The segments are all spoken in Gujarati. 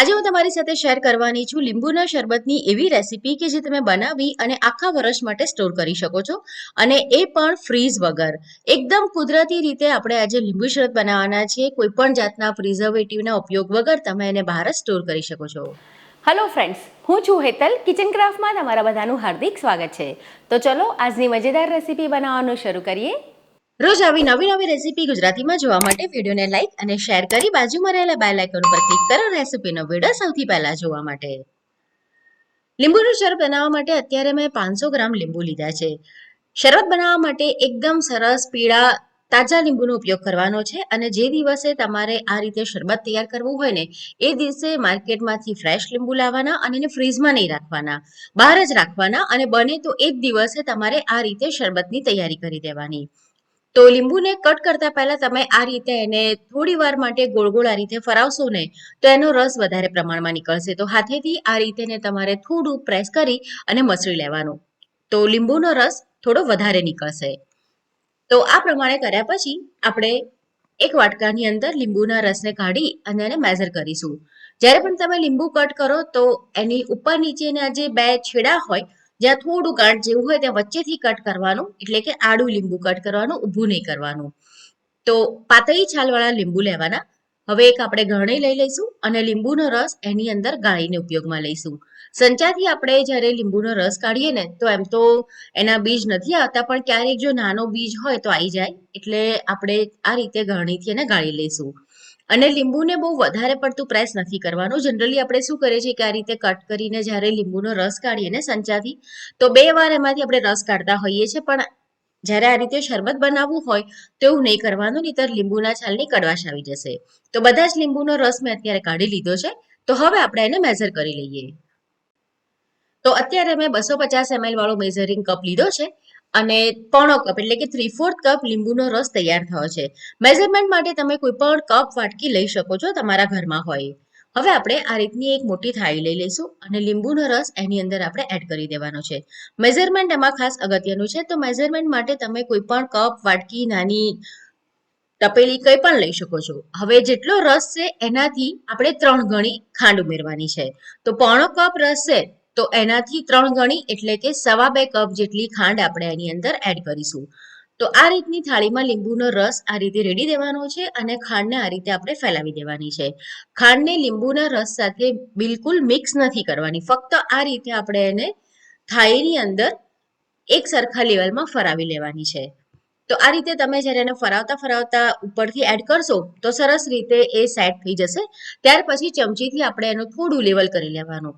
આજે હું તમારી સાથે શેર કરવાની છું લીંબુના શરબતની એવી રેસીપી કે જે તમે બનાવી અને આખા વર્ષ માટે સ્ટોર કરી શકો છો. અને એ પણ ફ્રીઝ વગર. એકદમ કુદરતી રીતે આપણે આજે લીંબુ શરબત બનાવવાના છીએ. કોઈ પણ જાતના પ્રિઝર્વેટિવના ઉપયોગ વગર તમે એને બહાર જ સ્ટોર કરી શકો છો. હલો ફ્રેન્ડ્સ હું છું હેતલ કિચન ક્રાફ્ટમાં તમારા બધાનું હાર્દિક સ્વાગત છે. તો ચલો આજની મજેદાર રેસીપી બનાવવાનું શરૂ કરીએ. રોજ આવી નવી નવી રેસીપી ગુજરાતીમાં જોવા માટે વિડીયોને લાઇક અને શેર કરી બાજુમાં રહેલા બેલ આઇકન ઉપર ક્લિક કરો રેસીપીનો વીડિયો સૌથી પહેલા જોવા માટે. લીંબુનું શરબત બનાવવા માટે અત્યારે મેં પાંચસો ગ્રામ લીંબુ લીધા છે. શરબત બનાવવા માટે એકદમ સરસ પીળા, તાજા લીંબુનો ઉપયોગ કરવાનો છે અને જે દિવસે તમારે આ રીતે શરબત તૈયાર કરવું હોય ને, એ દિવસે માર્કેટમાંથી ફ્રેશ લીંબુ લાવવાના અને એને ફ્રીઝમાં નહીં રાખવાના. બહાર જ રાખવાના અને બને તો એક દિવસે તમારે આ રીતે શરબતની તૈયારી કરી દેવાની. તો લીંબુને કટ કરતા પહેલા તમે આ રીતે એને થોડી વાર માટે ગોળ ગોળ આ રીતે ફરાવશો ને તો એનો રસ વધારે પ્રમાણમાં નીકળશે. તો હાથેથી આ રીતે તમારે થોડું પ્રેસ કરી અને મસળી લેવાનું. તો લીંબુનો રસ થોડો વધારે નીકળશે. તો આ પ્રમાણે કર્યા પછી આપણે એક વાટકાની અંદર લીંબુના રસને કાઢી અને એને મેઝર કરીશું. જ્યારે પણ તમે લીંબુ કટ કરો તો એની ઉપર નીચેના જે બે છેડા હોય જ્યાં થોડું ગાંઠ જેવું હોય ત્યાં વચ્ચેથી કટ કરવાનું, એટલે કે આડું લીંબુ કટ કરવાનું, ઊભું નહીં કરવાનું. તો પાતળી છાલવાળા લીંબુ લેવાના. હવે એક આપણે ગરણી લઈ લઈશું અને લીંબુનો રસ એની અંદર ગાળીને ઉપયોગમાં લઈશું. સંચાથી આપણે જ્યારે લીંબુનો રસ કાઢીએ ને, તો એમ તો એના બીજ નથી આવતા, પણ ક્યારેક જો નાનો બીજ હોય તો આવી જાય. એટલે આપણે આ રીતે ગરણીથી એને ગાળી લઈશું. અને લીંબુને બહુ વધારે પડતું પ્રેસ નથી કરવાનું. જનરલી આપણે શું કરીએ છીએ કે આ રીતે કટ કરીને જ્યારે લીંબુનો રસ કાઢીએ ને સંચાથી, તો બે વાર એમાંથી આપણે રસ કાઢતા હોઈએ છીએ. પણ જ્યારે આ રીતે શરબત બનાવવું હોય, તો એવું નહીં કરવાનું, નહીતર લીંબુના છાલની કડવાશ આવી જશે. તો બધા જ લીંબુનો રસ મેં અત્યારે કાઢી લીધો છે. તો હવે આપણે એને મેઝર કરી લઈએ. તો અત્યારે મેં બસો પચાસ એમએલ વાળો મેઝરિંગ કપ લીધો છે. અને પોણો કપ એટલે કે થ્રી ફોર્થ કપ લીંબુનો રસ તૈયાર થયો છે. મેઝરમેન્ટ માટે તમે કોઈ પણ કપ વાટકી લઈ શકો છો તમારા ઘરમાં હોય. હવે આપણે આ રીતની એક મોટી થાળી લઈ લઈશું અને લીંબુનો રસ એની અંદર આપણે એડ કરી દેવાનો છે. મેઝરમેન્ટ એમાં ખાસ અગત્યનું છે, તો મેઝરમેન્ટ માટે તમે કોઈ પણ કપ વાટકી, નાની તપેલી કંઈ પણ લઈ શકો છો. હવે જેટલો રસ છે એનાથી આપણે ત્રણ ગણી ખાંડ ઉમેરવાની છે. તો પોણો કપ રસ છે તો એનાથી ત્રણ ગણી એટલે કે સવા બે કપ જેટલી ખાંડ આપણે એની અંદર એડ કરીશું. તો આ રીતની થાળીમાં લીંબુનો રસ આ રીતે રેડી દેવાનો છે અને ખાંડને આ રીતે આપણે ફેલાવી દેવાની છે. ખાંડને લીંબુના રસ સાથે બિલકુલ મિક્સ નથી કરવાની. ફક્ત આ રીતે આપણે એને થાળીની અંદર એક સરખા લેવલમાં ફરાવી લેવાની છે. તો આ રીતે તમે જ્યારે એને ફરાવતા ફરાવતા ઉપરથી એડ કરશો તો સરસ રીતે એ સેટ થઈ જશે. ત્યાર પછી ચમચીથી આપણે એનું થોડું લેવલ કરી લેવાનું.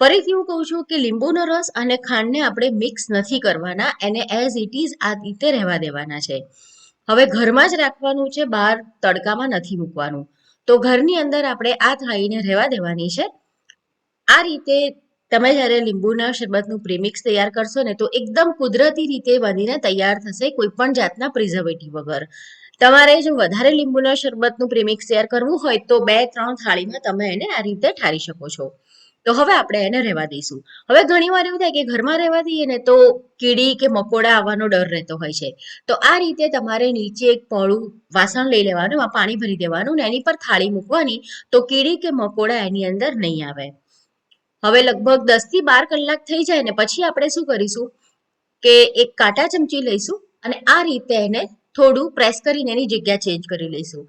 ફરીથી હું કહું છું કે લીંબુનો રસ અને ખાંડને આપણે મિક્સ નથી કરવાના, એને એઝ ઇટ ઇઝ આ રીતે રહેવા દેવાના છે. હવે ઘરમાં જ રાખવાનું છે, બહાર તડકામાં નથી મૂકવાનું. તો ઘરની અંદર આપણે આ થાળીને રહેવા દેવાની છે. આ રીતે તમે જ્યારે લીંબુના શરબતનું પ્રીમિક્સ તૈયાર કરશો ને તો એકદમ કુદરતી રીતે બનીને તૈયાર થશે કોઈ પણ જાતના પ્રિઝર્વેટિવ વગર. તમારે જો વધારે લીંબુના શરબતનું પ્રીમિક્સ તૈયાર કરવું હોય તો બે ત્રણ થાળીમાં તમે એને આ રીતે ઠારી શકો છો. તો હવે આપણે એને રહેવા દઈશું. હવે ઘણી વાર એવું થાય કે ઘરમાં રહેવા દઈએ ને તો કીડી કે મકોડા આવવાનો ડર રહેતો હોય છે. તો આ રીતે તમારે નીચે એક પોળું વાસણ લઈ લેવાનું, એમાં પાણી ભરી દેવાનું ને એની પર થાળી મૂકવાની તો કીડી કે મકોડા એની અંદર નહીં આવે. હવે લગભગ દસથી બાર કલાક થઈ જાય ને પછી આપણે શું કરીશું કે એક કાંટા ચમચી લઈશું અને આ રીતે એને થોડું પ્રેસ કરીને એની જગ્યા ચેન્જ કરી લઈશું.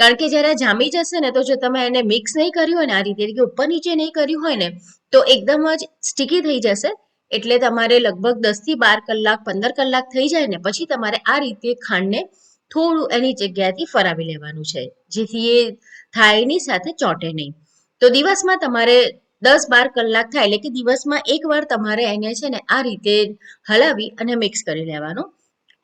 કારણ કે જ્યારે જામી જશે ને, તો જો તમે એને મિક્સ નહીં કર્યું હોય ને આ રીતે કે ઉપર નીચે નહીં કર્યું હોય ને, તો એકદમ જ સ્ટીકી થઈ જશે. એટલે તમારે લગભગ દસથી બાર કલાક, પંદર કલાક થઈ જાય ને, પછી તમારે આ રીતે ખાંડને થોડું એની જગ્યાએથી ફરાવી લેવાનું છે, જેથી એ થાળીની સાથે ચોંટે નહીં. તો દિવસમાં તમારે દસ બાર કલાક થાય, એટલે કે દિવસમાં એકવાર તમારે એને છે ને, આ રીતે હલાવી અને મિક્સ કરી લેવાનું.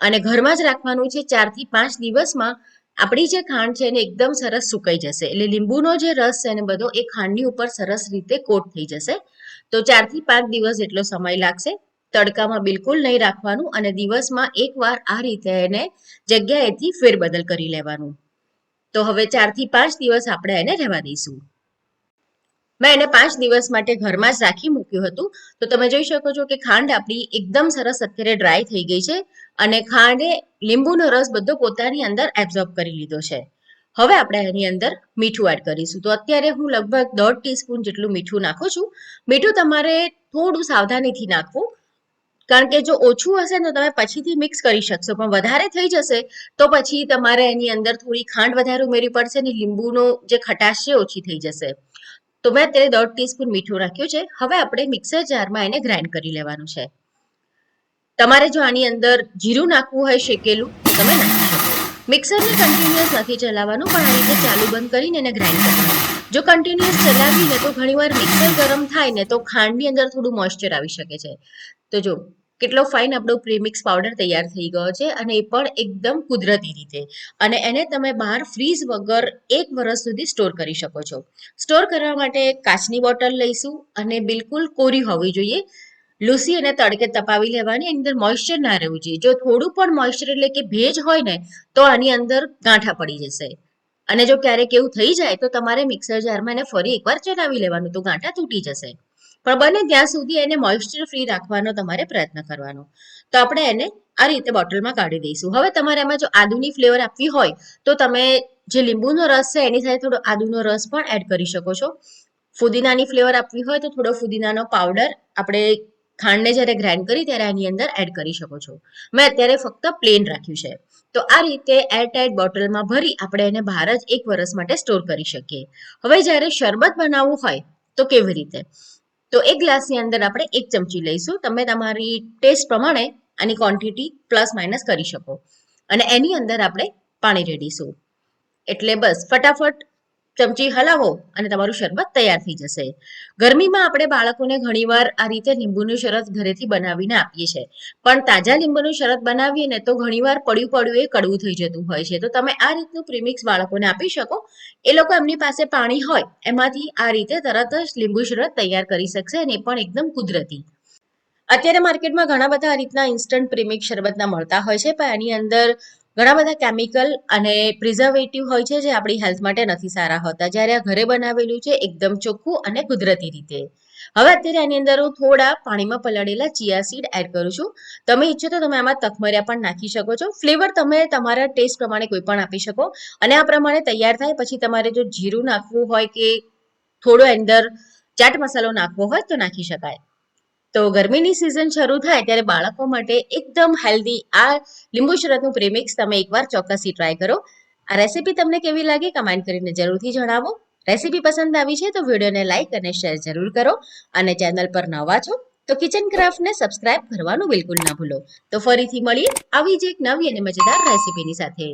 અને ઘરમાં જ રાખવાનું છે, ચારથી પાંચ દિવસમાં આપણી જે ખાંડ છે એને એકદમ સરસ સુકાઈ જશે. એટલે લીંબુનો જે રસ છે ને બધો, એ ખાંડની ઉપર સરસ રીતે કોટ થઈ જશે. તો ચારથી પાંચ દિવસ એટલો સમય લાગશે. તડકામાં બિલકુલ નહીં રાખવાનું અને દિવસમાં એકવાર આ રીતે એને જગ્યાએથી ફેરબદલ કરી લેવાનું. તો હવે ચારથી પાંચ દિવસ આપણે એને રહેવા દઈશું. મેં એને પાંચ દિવસ માટે ઘરમાં જ રાખી મૂક્યું હતું. તો તમે જોઈ શકો છો કે ખાંડ આપણી એકદમ સરસ અત્યારે ડ્રાય થઈ ગઈ છે. અને ખાંડે લીંબુનો રસ બધો પોતાની અંદર એબ્ઝોર્બ કરી લીધો છે. હવે આપણે એની અંદર મીઠું એડ કરીશું. તો અત્યારે હું લગભગ દોઢ ટીસ્પૂન જેટલું મીઠું નાખું છું. મીઠું તમારે થોડું સાવધાનીથી નાખવું. કારણ કે જો ઓછું હશે તો તમે પછીથી મિક્સ કરી શકશો. પણ વધારે થઈ જશે તો પછી તમારે એની અંદર થોડી ખાંડ વધારે ઉમેરવી પડશે અને લીંબુનો જે ખટાશ છે ઓછી થઈ જશે. તો મેં અત્યારે દોઢ ટીસ્પૂન મીઠું રાખ્યું છે. હવે આપણે મિક્સર જારમાં એને ગ્રાઇન્ડ કરી લેવાનું છે. તમારે જો આની અંદર જીરું નાખવું હોય શેકેલું, તમે નાખી શકો. મિક્સરને કન્ટિન્યુઅસ નથી ચલાવવાનું, પણ આ રીતે ચાલુ બંધ કરીને એને ગ્રાઇન્ડ કરવાનું. જો કન્ટિન્યુઅસ ચલાવીને તો ઘણીવાર મિક્સર ગરમ થાય ને તો ખાંડની અંદર થોડું મોઇશ્ચર આવી શકે છે. તો જો, કેટલો ફાઇન આપણો પ્રીમિક્સ પાવડર તૈયાર થઈ ગયો છે અને એ પણ એકદમ કુદરતી રીતે. અને એને તમે બહાર ફ્રીઝ વગર એક વર્ષ સુધી સ્ટોર કરી શકો છો. સ્ટોર કરવા માટે કાચની બોટલ લઈશું અને બિલકુલ કોરી હોવી જોઈએ. લૂસી અને તડકે તપાવી લેવાની અંદર મોઇશ્ચર ના રહેવું જોઈએ. જો થોડું પણ મોઇશ્ચર એટલે કે ભેજ હોય ને, તો આની અંદર ગાંઠા પડી જશે. અને જો ક્યારેક એવું થઈ જાય, તો તમારે મિક્સર જારમાં એને ફરી એકવાર ચલાવી લેવાનું, તો ગાંઠા તૂટી જશે. પણ બને ત્યાં સુધી એને મોઇશ્ચર ફ્રી રાખવાનો તમારે પ્રયત્ન કરવાનો. તો આપણે એને આ રીતે બોટલમાં કાઢી દઈશું. હવે તમારે એમાં જો આદુની ફ્લેવર આપવી હોય, તો તમે જે લીંબુનો રસ છે, એની સાથે થોડો આદુનો રસ પણ એડ કરી શકો છો. ફુદીનાની ફ્લેવર આપવી હોય, તો થોડો ફુદીનાનો પાવડર આપણે ખાંડને જ્યારે ગ્રાઇન્ડ કરી ત્યારે આની અંદર એડ કરી શકો છો. મેં અત્યારે ફક્ત પ્લેન રાખ્યું છે. તો આ રીતે એરટાઇટ બોટલમાં ભરી આપણે એને બહાર જ એક વર્ષ માટે સ્ટોર કરી શકીએ. હવે જ્યારે શરબત બનાવવું હોય તો કેવી રીતે? તો એક ગ્લાસની અંદર આપણે એક ચમચી લઈશું. તમે તમારી ટેસ્ટ પ્રમાણે આની ક્વોન્ટિટી પ્લસ માઇનસ કરી શકો. અને એની અંદર આપણે પાણી રેડીશું. એટલે બસ, ફટાફટ ચમચી હલાવો અને તમારું શરબત તૈયાર થઈ જશે. ગરમીમાં આપણે બાળકોને ઘણીવાર આ રીતે લીંબુનું શરબત ઘરેથી બનાવીને આપીએ છીએ. પણ તાજા લીંબુનું શરબત બનાવીએ ને તો ઘણીવાર પડ્યું પડ્યું એ કડવું થઈ જતું હોય છે. તો તમે આ રીતનું પ્રીમિક્સ બાળકોને આપી શકો. એ લોકો એમની પાસે પાણી હોય, એમાંથી આ રીતે તરત જ લીંબુ શરબત તૈયાર કરી શકશે અને એ પણ એકદમ કુદરતી. અત્યારે માર્કેટમાં ઘણા બધા આ રીતના ઇન્સ્ટન્ટ પ્રીમિક્સ શરબતના મળતા હોય છે. પણ એની અંદર ઘણા બધા કેમિકલ અને પ્રિઝર્વેટિવ હોય છે જે આપણી હેલ્થ માટે નથી સારા હોતા. જ્યારે આ ઘરે બનાવેલું છે એકદમ ચોખ્ખું અને કુદરતી રીતે. હવે અત્યારે આની અંદર હું થોડા પાણીમાં પલાળેલા ચિયા સીડ એડ કરું છું. તમે ઈચ્છો તો તમે આમાં તખમરિયા પણ નાખી શકો છો. ફ્લેવર તમે તમારા ટેસ્ટ પ્રમાણે કોઈ પણ આપી શકો. અને આ પ્રમાણે તૈયાર થાય પછી તમારે જો જીરું નાખવું હોય કે થોડો અંદર ચાટ મસાલો નાખવો હોય તો નાખી શકાય. તો ગરમીની સિઝન શરૂ થાય ત્યારે બાળકો માટે એકદમ હેલ્ધી આ લીંબુ શરબતનું પ્રેમિક્સ તમે એકવાર ચોક્કસથી ટ્રાય કરો. આ રેસીપી તમને કેવી લાગી કમેન્ટ કરીને જરૂરથી જણાવો. રેસીપી પસંદ આવી છે તો વિડીયોને લાઇક અને શેર જરૂર કરો અને ચેનલ પર નવા છો તો કિચન ક્રાફ્ટને સબસ્ક્રાઇબ કરવાનું બિલકુલ ના ભૂલો. તો ફરીથી મળીએ આવી જ એક નવી અને મજેદાર રેસીપીની સાથે.